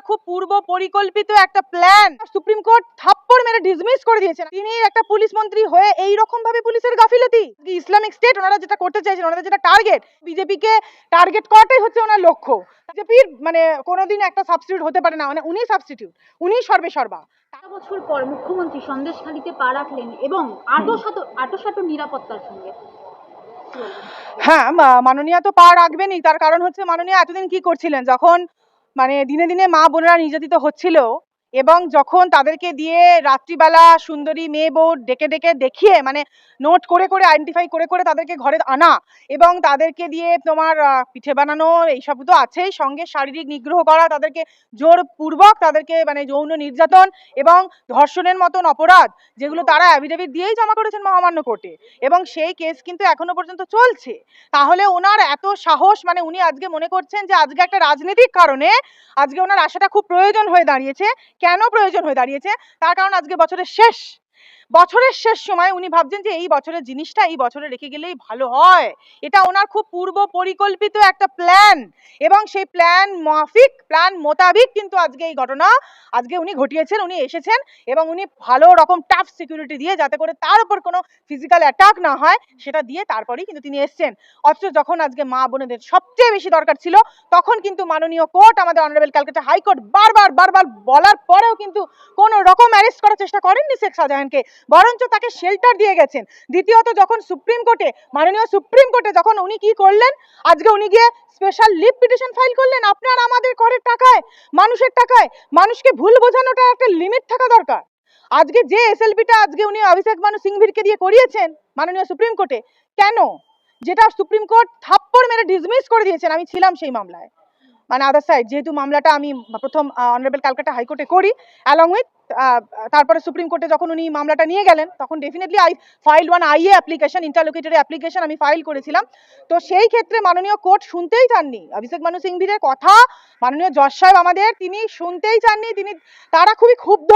ওনার খুব পূর্ব পরিকল্পিত একটা প্ল্যান সুপ্রিম কোর্ট থাপ্পড় মেরে ডিসমিস করে দিয়েছেন তিনি একটা পুলিশ মন্ত্রী হয়ে এই রকম ভাবে পুলিশের গাফিলতি? ইসলামিক স্টেট ওনারা যেটা করতে চাইছেন ওনাদের যেটা টার্গেট বিজেপিকে টার্গেট করাটাই হচ্ছে ওনার লক্ষ্য। বিজেপির মানে কোনোদিন একটা সাবস্টিটিউট হতে পারে না মানে উনি সাবস্টিটিউট উনি সর্বে সর্বা। বছর পর মুখ্যমন্ত্রী সন্দেশখালিতে পা রাখলেন এবং আটোশত আটোশাটো নিরাপত্তার সঙ্গে। হ্যাঁ মাননীয়া তো পা রাখবেনই। তার কারণ হচ্ছে মাননীয়া এতদিন কি করছিলেন? যখন মানে দিনে দিনে মা বোনেরা নির্যাতিত হচ্ছিল। এবং যখন তাদেরকে দিয়ে রাত্রিবেলা সুন্দরী মেয়ে বউ ডেকে ডেকে দেখিয়ে মানে নোট করে করে আইডেন্টিফাই করে করে তাদেরকে ঘরে আনা এবং তাদেরকে দিয়ে তোমার পিঠে বানানো এইসব তো আছেই। সঙ্গে শারীরিক নিগ্রহ করা, তাদেরকে জোরপূর্বক তাদেরকে মানে যৌন নির্যাতন এবং ধর্ষণের মতন অপরাধ যেগুলো তারা অ্যাভিডেভিট দিয়েই জমা করেছেন মহামান্য কোর্টে। এবং সেই কেস কিন্তু এখনও পর্যন্ত চলছে। তাহলে ওনার এত সাহস মানে উনি আজকে মনে করছেন যে আজকে একটা রাজনৈতিক কারণে আজকে ওনার আশাটা খুব প্রয়োজন হয়ে দাঁড়িয়েছে। কেন প্রয়োজন হয়ে দাঁড়িয়েছে? তার কারণ আজকে বছরের শেষ বছরের শেষ সময় উনি ভাবছেন যে এই বছরের জিনিসটা এই বছরে রেখে গেলেই ভালো হয়। এটা ওনার খুব পূর্ব পরিকল্পিত একটা প্ল্যান এবং সেই প্ল্যান মাফিক প্ল্যান মোতাবিক কিন্তু আজকে এই ঘটনা, আজকে উনি ঘটিয়েছেন, উনি এসেছেন এবং উনি ভালো রকম টাফ সিকিউরিটি দিয়ে যাতে করে তার উপর কোনো ফিজিক্যাল অ্যাটাক না হয়, সেটা দিয়ে তারপরেই কিন্তু তিনি এসছেন। অথচ যখন আজকে মা বোনেদের সবচেয়ে বেশি দরকার ছিল, তখন কিন্তু মাননীয় কোর্ট, আমাদের অনারেবল ক্যালকাটা হাইকোর্ট বারবার বারবার বলার পরেও কিন্তু কোনো রকম অ্যারেস্ট করার চেষ্টা করেননি শেখ শাহজাহানকে। বরঞ্চ তাকে শেল্টার দিয়ে গেছেন। দ্বিতীয়ত, যখন সুপ্রিম কোর্টে, মাননীয় সুপ্রিম কোর্টে যখন উনি কি করলেন, আজকে উনি গিয়ে স্পেশাল লিভ পিটিশন ফাইল করলেন, আপনার আমাদের করের টাকায়, মানুষের টাকায়, মানুষকে ভুল বোঝানোটা একটা লিমিট থাকা দরকার। আজকে যে এসএলবিটা আজকে উনি অভিষেক মানু সিংভিরকে দিয়ে করিয়েছেন, মাননীয় সুপ্রিম কোর্টে, কেন? যেটা সুপ্রিম কোর্ট থাপ্পড় মেরে ডিসমিস করে দিয়েছেন, আমি ছিলাম সেই মামলায়। মানে আদার সাইড যেহেতু মামলাটা আমি প্রথম অনারেবল ক্যালকাটা হাইকোর্টে করি অ্যালং উইথ তারপরে সুপ্রিম কোর্টে যখন উনি মামলাটা নিয়ে গেলেন, তখন definitely I file one IA application interlocutory application আমি ফাইল করেছিলাম। তো সেই ক্ষেত্রে মাননীয় কোর্ট শুনতেই চাননি। অভিষেক মানু সিংভিরের কথা, মাননীয় জজ সাহেব আমাদের, তিনি শুনতেই চাননি, তিনি তারা খুবই ক্ষুব্ধ।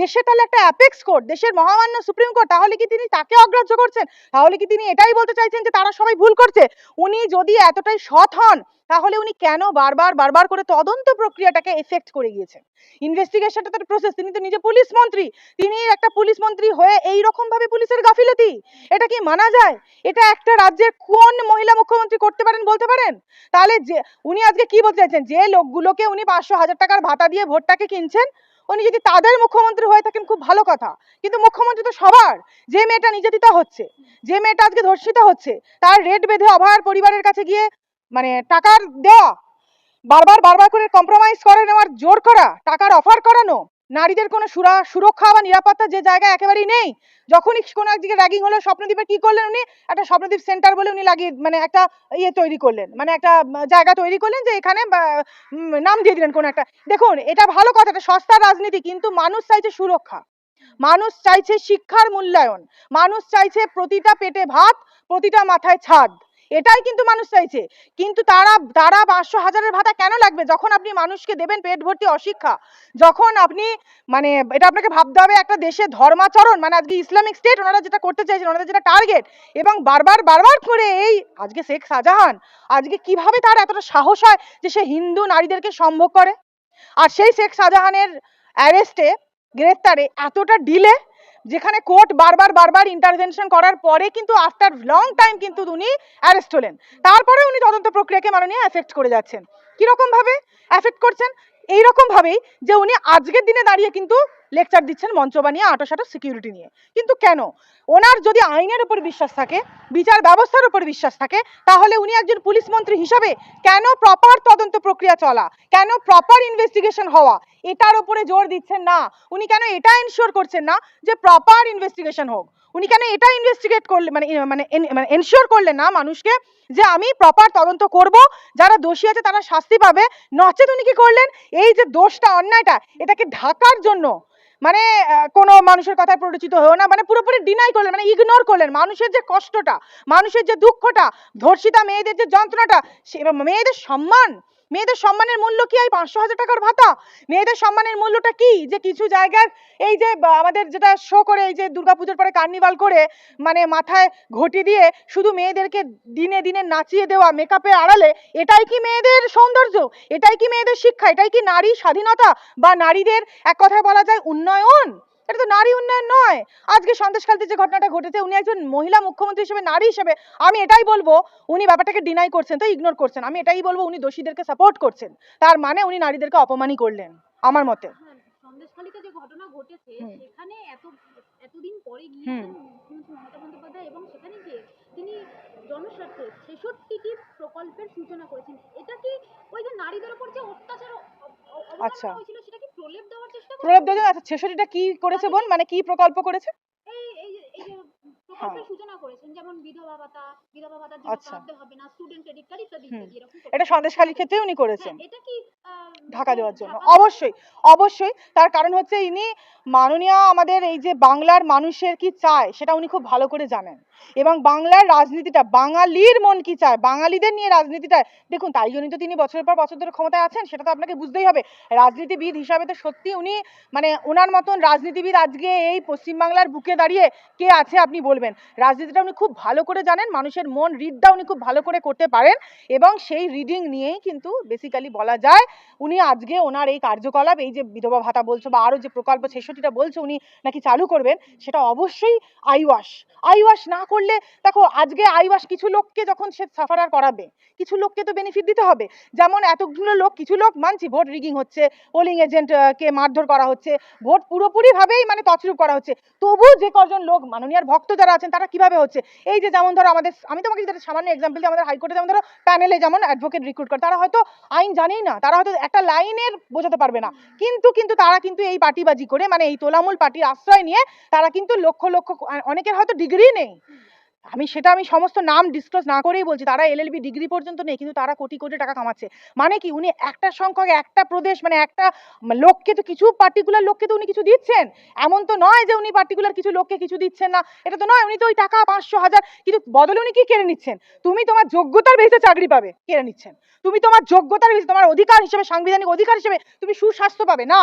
দেশে তাহলে একটা অ্যাপেক্স কোর্ট দেশের মহামান্য সুপ্রিম কোর্ট তাহলে কি তিনি তাকে অগ্রাহ্য করছেন? তাহলে কি তিনি এটাই বলতে চাইছেন যে তারা সবাই ভুল করছে? উনি যদি এতটাই সৎ হন, তাহলে উনি কেন বারবার বারবার করে তদন্ত প্রক্রিয়াটাকে এফেক্ট করে গিয়েছেন? ইনভেস্টিগেশনটা তো প্রসেস তিনি তো নিজে পুলিশ মন্ত্রী, তিনি একটা পুলিশ মন্ত্রী হয়ে এই রকম ভাবে পুলিশের গাফিলতি? এটা কি মানা যায়? এটা একটা রাজ্যের কোন মহিলা মুখ্যমন্ত্রী করতে পারেন বলতে পারেন? তাহলে যে, উনি আজকে কি বলতে চাইছেন? যে লোকগুলোকে উনি পাঁচশো হাজার টাকার ভাতা দিয়ে ভোটটাকে কিনছেন, উনি যদি তাদের মুখ্যমন্ত্রী হয়ে থাকেন খুব ভালো কথা। কিন্তু মুখ্যমন্ত্রী তো সবার। যে মেয়েটা নির্যাতিতা হচ্ছে, যে মেয়েটা আজকে ধর্ষিতা হচ্ছে, তার রেট বেঁধে অভার পরিবারের কাছে গিয়ে মানে টাকার দেওয়া, বারবার বারবার করে কম্প্রোমাইজ করে নেওয়ার জোর করা, টাকার অফার করানো নারীদের কোনো সুরা, সুরক্ষা বা নিরাপত্তা যে জায়গা একেবারেই নেই, যখনই কোনো একদিকে র্যাগিং হলো স্বপ্নদ্বীপে কি করলেন উনি? একটা স্বপ্নদ্বীপ সেন্টার বলে উনি লাগিয়ে মানে একটা ইয়ে তৈরি করলেন মানে একটা জায়গা তৈরি করলেন যে এখানে নাম দিয়ে দিলেন কোনো একটা। দেখুন, এটা ভালো কথা, এটা সস্তার রাজনীতি, কিন্তু মানুষ চাইছে সুরক্ষা। মানুষ চাইছে শিক্ষার মূল্যায়ন। মানুষ চাইছে প্রতিটা পেটে ভাত, প্রতিটা মাথায় ছাদ। এটাই কিন্তু মানুষ চাইছে। কিন্তু তারা তারা পাঁচশো হাজারের ভাতা কেন লাগবে? যখন আপনি মানুষকে দেবেন পেট ভর্তি অশিক্ষা, যখন আপনি মানে এটা আপনাকে ভাবতে হবে একটা দেশে ধর্মাচরণ মানে আজকে ইসলামিক স্টেট ওনারা যেটা করতে চাইছেন, ওনাদের যেটা টার্গেট, এবং বারবার বারবার করে এই আজকে শেখ শাহজাহান, আজকে কীভাবে তার এতটা সাহস হয় যে সে হিন্দু নারীদেরকে সম্ভোগ করে? আর সেই শেখ শাহজাহানের অ্যারেস্টে গ্রেফতারে এতটা ডিলে যেখানে কোর্ট বারবার বারবার ইন্টারভেনশন করার পরে কিন্তু আফটার লং টাইম কিন্তু উনি অ্যারেস্ট হলেন। তারপরে উনি তদন্ত প্রক্রিয়াকে মাননীয় অ্যাফেক্ট করে যাচ্ছেন। কীরকম ভাবে এফেক্ট করছেন? এইরকম ভাবেই যে উনি আজকের দিনে দাঁড়িয়ে কিন্তু লেকচার দিচ্ছেন মঞ্চ বানিয়ে আটোসাটো সিকিউরিটি নিয়ে। কিন্তু কেন? ওনার যদি আইনের উপর বিশ্বাস থাকে, বিচার ব্যবস্থার উপর বিশ্বাস থাকে, তাহলে উনি একজন পুলিশ মন্ত্রী হিসাবে কেন প্রপার তদন্ত প্রক্রিয়া চলা? কেন প্রপার ইনভেস্টিগেশন হওয়া? এটার উপরে জোর দিচ্ছেন না। উনি কেন এটা এনশিওর করছেন না যে প্রপার ইনভেস্টিগেশন হোক? উনি কেন এটা ইনভেস্টিগেট করলে মানে মানে মানে এনশিওর করলেন না মানুষকে যে আমি প্রপার তদন্ত করব? যারা দোষী আছে তারা শাস্তি পাবে। নচেত উনি কি করলেন? এই যে দোষটা, অন্যায়টা, এটাকে ঢাকার জন্য মানে কোন মানুষের কথায় পরিচিত হয়েও না মানে পুরোপুরি ডিনাই করলেন মানে ইগনোর করলেন। মানুষের যে কষ্টটা, মানুষের যে দুঃখটা, ধর্ষিতা মেয়েদের যে যন্ত্রণাটা, সে- মেয়েদের সম্মান মেয়েদের সম্মানের মূল্য কি এই পাঁচশো হাজার টাকার ভাতা? মেয়েদের সম্মানের মূল্যটা কি? যে কিছু জায়গায় এই যে আমাদের যেটা শো করে এই যে দুর্গাপুজোর পরে কার্নিভাল করে মানে মাথায় ঘটি দিয়ে শুধু মেয়েদেরকে দিনে দিনে নাচিয়ে দেওয়া মেকআপে আড়ালে, এটাই কি মেয়েদের সৌন্দর্য? এটাই কি মেয়েদের শিক্ষা? এটাই কি নারী স্বাধীনতা? বা নারীদের, এক কথায় বলা যায়, উন্নয়ন? এটা তো নারী উন্নয়ন নয়। আজকে সন্দেশখালীতে যে ঘটনাটা ঘটেছে উনি একজন মহিলা মুখ্যমন্ত্রী হিসেবে নারী হিসেবে আমি এটাই বলব উনি ব্যাপারটাকে ডিনাই করছেন তো ইগনোর করছেন। আমি এটাই বলব উনি দোষীদেরকে সাপোর্ট করছেন। তার মানে উনি নারীদেরকে অপমানই করলেন আমার মতে। হ্যাঁ, সন্দেশখালীতে যে ঘটনা ঘটেছে সেখানে এত এতদিন পরে গিয়েছেন মুখ্যমন্ত্রী মমতা বন্দ্যোপাধ্যায় এবং সেখানে গিয়ে তিনি জনস্বার্থে ছেষট্টিটি প্রকল্পের সূচনা করেছেন এটা কি ওই যে নারীদের উপর যে অত্যাচার অ- অ- অবমাননা আচ্ছা। হয়েছিল সেটা কি প্রলেপ আচ্ছা ছেষট্টি টা আচ্ছা ছেষট্টিটা কি করেছে বোন? মানে কি প্রকল্প করেছে? এটা সন্দেশখালীর ক্ষেত্রে উনি করেছেন। হ্যাঁ, ঢাকা দেওয়ার জন্য। অবশ্যই অবশ্যই তার কারণ হচ্ছে ইনি মাননীয় আমাদের এই যে বাংলার মানুষের কি চায় সেটা উনি খুব ভালো করে জানেন। এবং বাংলার রাজনীতিটা বাঙালির মন কি চায় বাঙালিদের নিয়ে রাজনীতিটা দেখুন তাই জন্যই তো তিনি বছরের পর বছর ধরে ক্ষমতায় আছেন সেটা তো আপনাকে বুঝতেই হবে। রাজনীতিবিদ হিসাবে তো সত্যি উনি মানে ওনার মতন রাজনীতিবিদ আজকে এই পশ্চিমবাংলার বুকে দাঁড়িয়ে কে আছে আপনি বলবেন? রাজনীতিটা উনি খুব ভালো করে জানেন, মানুষের মন রিডটা উনি খুব ভালো করে করতে পারেন এবং সেই রিডিং নিয়েই কিন্তু বেসিক্যালি বলা যায় উনি আজকে ওনার এই কার্যকলাপ, এই যে বিধবা ভাতা বলছো বা আরও যে প্রকল্প ছেষট্টিটা বলছো উনি নাকি চালু করবেন, সেটা অবশ্যই আইওয়াস আইওয়াস না করলে দেখো আজকে আইওয়াস কিছু লোককে যখন সে সাফারার করাবে, কিছু লোককে তো বেনিফিট দিতে হবে। যেমন এতগুলো লোক, কিছু লোক মানছি ভোট রিগিং হচ্ছে পোলিং এজেন্ট কে মারধর করা হচ্ছে, ভোট পুরোপুরিভাবেই মানে তছরূপ করা হচ্ছে। তবু যে কজন লোক মাননীয়ার ভক্ত যারা আছেন, তারা কীভাবে হচ্ছে? এই যে যেমন ধরো আমাদের, আমি তোমাকে যদি সামান্য এক্সাম্পল দিই আমাদের হাইকোর্টে যেমন ধরো প্যানেলে যেমন অ্যাডভোকেট রিক্রুট করে, তারা হয়তো আইন জানেই না, তারা হয়তো একটা লাইনের বোঝাতে পারবে না। কিন্তু কিন্তু তারা কিন্তু এই পার্টিবাজি করে মানে এই তোলামূল পার্টির আশ্রয় নিয়ে তারা কিন্তু লক্ষ লক্ষ, অনেকের হয়তো ডিগ্রি নেই। আমি সেটা আমি সমস্ত নাম ডিসক্লোজ না করেই বলছি তারা এলএলবি ডিগ্রি পর্যন্ত নেই কিন্তু তারা কোটি কোটি টাকা কামাচ্ছে। মানে কি উনি একটা সংখ্যক একটা প্রদেশ মানে একটা লোককে তো কিছু পার্টিকুলার লোককে তো উনি কিছু দিচ্ছেন? এমন তো নয় যে উনি পার্টিকুলার কিছু লোককে কিছু দিচ্ছেন না। এটা তো নয় উনি তো ওই টাকা পাঁচশো হাজার কিন্তু বদলে উনি কি কেড়ে নিচ্ছেন? তুমি তোমার যোগ্যতার বেসিসে চাকরি পাবে কেড়ে নিচ্ছেন। তুমি তোমার যোগ্যতার বেসিসে তোমার অধিকার হিসেবে সাংবিধানিক অধিকার হিসেবে তুমি সুস্বাস্থ্য পাবে না।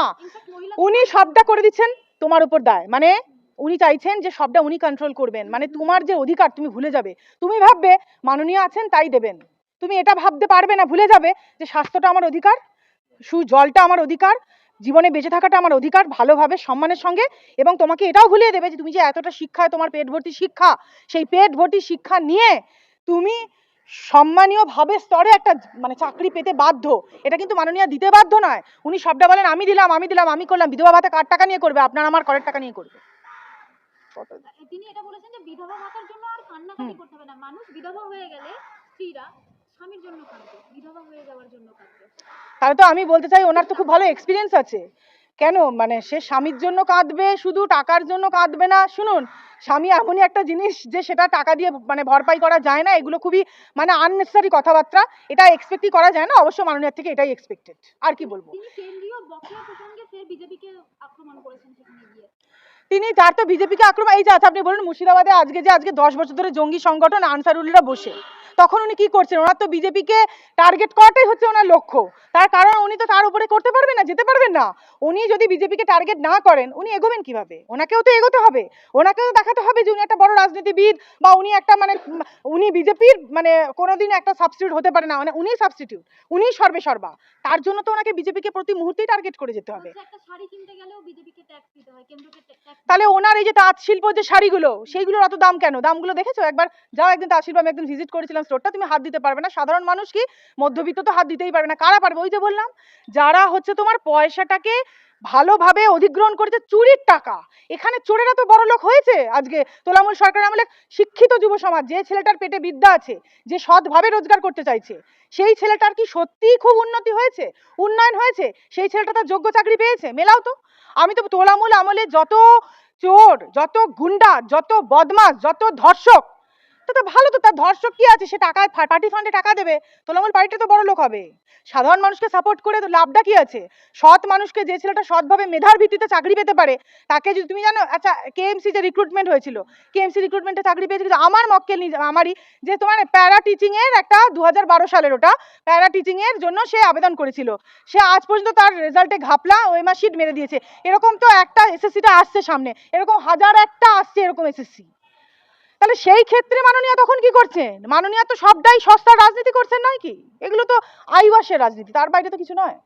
উনি সবটা করে দিচ্ছেন তোমার উপর দায় মানে উনি চাইছেন যে সবটা উনি কন্ট্রোল করবেন। মানে তোমার যে অধিকার, তুমি ভুলে যাবে। তুমি ভাববে, মাননীয় আছেন, তাই দেবেন। তুমি এটা ভাবতে পারবে না, ভুলে যাবে যে স্বাস্থ্যটা আমার অধিকার, সু, জলটা আমার অধিকার, জীবনে বেঁচে থাকাটা আমার অধিকার, ভালোভাবে, সম্মানের সঙ্গে, এবং তোমাকে এটাও ভুলিয়ে দেবে যে তুমি যে এতটা শিক্ষায় তোমার পেট ভর্তি শিক্ষা, সেই পেট ভর্তি শিক্ষা নিয়ে তুমি সম্মানীয় ভাবে স্তরে একটা মানে চাকরি পেতে বাধ্য। এটা কিন্তু মাননীয় দিতে বাধ্য নয়। উনি সবটা বলেন, আমি দিলাম আমি দিলাম, আমি করলাম। বিধবা ভাতা কার টাকা নিয়ে করবে? আপনার, আমার, করের টাকা নিয়ে করবে। তিনি এটা বলেছেন যে বিধবা ভাতার জন্য আর কান্নাকাটি করতে হবে না। মানুষ বিধবা হয়ে গেলে স্ত্রীরা স্বামীর জন্য কাঁদবে বিধবা হয়ে যাওয়ার জন্য কাঁদবে। তাহলে তো আমি বলতে চাই ওনার তো খুব ভালো এক্সপিরিয়েন্স আছে। কেন? মানে সে স্বামীর জন্য কাঁদবে শুধু টাকার জন্য কাঁদবে না। শুনুন স্বামী এমনই একটা জিনিস যে সেটা টাকা দিয়ে মানে ভরপাই করা যায় না। এগুলো খুবই মানে আননেসেসারি কথাবার্তা। এটা এক্সপেক্টই করা যায় না। অবশ্য মাননীয়ার থেকে এটাই এক্সপেক্টেড আর কি বলব? তিনি কেন্দ্রীয় বকেয়া প্রসঙ্গে ফের বিজেপিকে আক্রমণ করেছেন সেখানে গিয়ে। তিনি তার তো বিজেপিকে আক্রমণ, এই যে আচ্ছা আপনি বলুন মুর্শিদাবাদে আজকে যে, আজকে দশ বছর ধরে জঙ্গি সংগঠন আনসারুল্লাহরা বসে, তখন উনি কি করছেন? ওনার তো বিজেপিকে টার্গেট করাটাই হচ্ছে ওনার লক্ষ্য। তার কারণ উনি তো তার উপরে করতে পারবেন না, যেতে পারবেন না। উনি যদি বিজেপিকে টার্গেট না করেন, উনি এগোবেন কীভাবে? ওনাকেও তো এগোতে হবে। ওনাকেও তো দেখাতে হবে যে উনি একটা বড় রাজনীতিবিদ বা উনি একটা মানে উনি বিজেপির মানে কোনোদিন একটা সাবস্টিটিউট হতে পারে না মানে উনি সাবস্টিটিউট উনি সর্বে সর্বা। তার জন্য তো ওনাকে বিজেপিকে প্রতি মুহূর্তেই টার্গেট করে যেতে হবে। ট্যাক্স তাহলে ওনার এই যে তাঁত শিল্প যে শাড়িগুলো, সেইগুলোর অত দাম কেন? দামগুলো দেখেছ? একবার যাও একদিন তাঁত শিল্প আমি একদিন ভিজিট করেছিলাম স্টোরটা তুমি হাত দিতে পারবে না। সাধারণ মানুষ কি মধ্যবিত্ত তো হাত দিতেই পারবে না। কারা পারবে? ওই যে বললাম, যারা হচ্ছে তোমার পয়সাটাকে ভালোভাবে অধিগ্রহণ করেছে চুরির টাকা। এখানে চোরেরা তো বড় লোক হয়েছে আজকে। তোলামূল সরকার আমলে শিক্ষিত যুব সমাজ, যে ছেলেটার পেটে বিদ্যা আছে, যে সৎভাবে রোজগার করতে চাইছে, সেই ছেলেটার কি সত্যিই খুব উন্নতি হয়েছে? উন্নয়ন হয়েছে? সেই ছেলেটা তার যোগ্য চাকরি পেয়েছে? মেলাও তো। আমি তো তোলামূল আমলে যত চোর, যত গুন্ডা যত বদমাস যত ধর্ষক তা তো ভালো তো, তার ধর্ষক কি আছে? সে টাকা পার্টি ফান্ডে টাকা দেবে। তৃণমূল পার্টিটা তো বড় লোক হবে। সাধারণ মানুষকে সাপোর্ট করে লাভটা কি আছে? সৎ মানুষকে যে ছেলেটা সৎভাবে মেধার ভিত্তিতে চাকরি পেতে পারে, তাকে যদি তুমি জানো আচ্ছা কেএমসি যে রিক্রুটমেন্ট হয়েছিল। কেএমসি রিক্রুটমেন্টে চাকরি পেয়েছে, কিন্তু আমার মক্কেল আমারই যে তোমার প্যারা টিচিং এর একটা দু হাজার বারো সালের ওটা প্যারা টিচিং এর জন্য সে আবেদন করেছিল। সে আজ পর্যন্ত তার রেজাল্টে ঘাপলা ওএমআর শিট মেরে দিয়েছে। এরকম তো একটা এসএসসিটা আসছে সামনে। এরকম হাজার একটা আসছে এরকম এসএসসি তাহলে সেই ক্ষেত্রে মাননীয় তখন কি করছেন? মাননীয় তো সবটাই সস্তার রাজনীতি করছেন, নয় কি? এগুলো তো আইওয়াসের রাজনীতি, তার বাইরে তো কিছু নয়।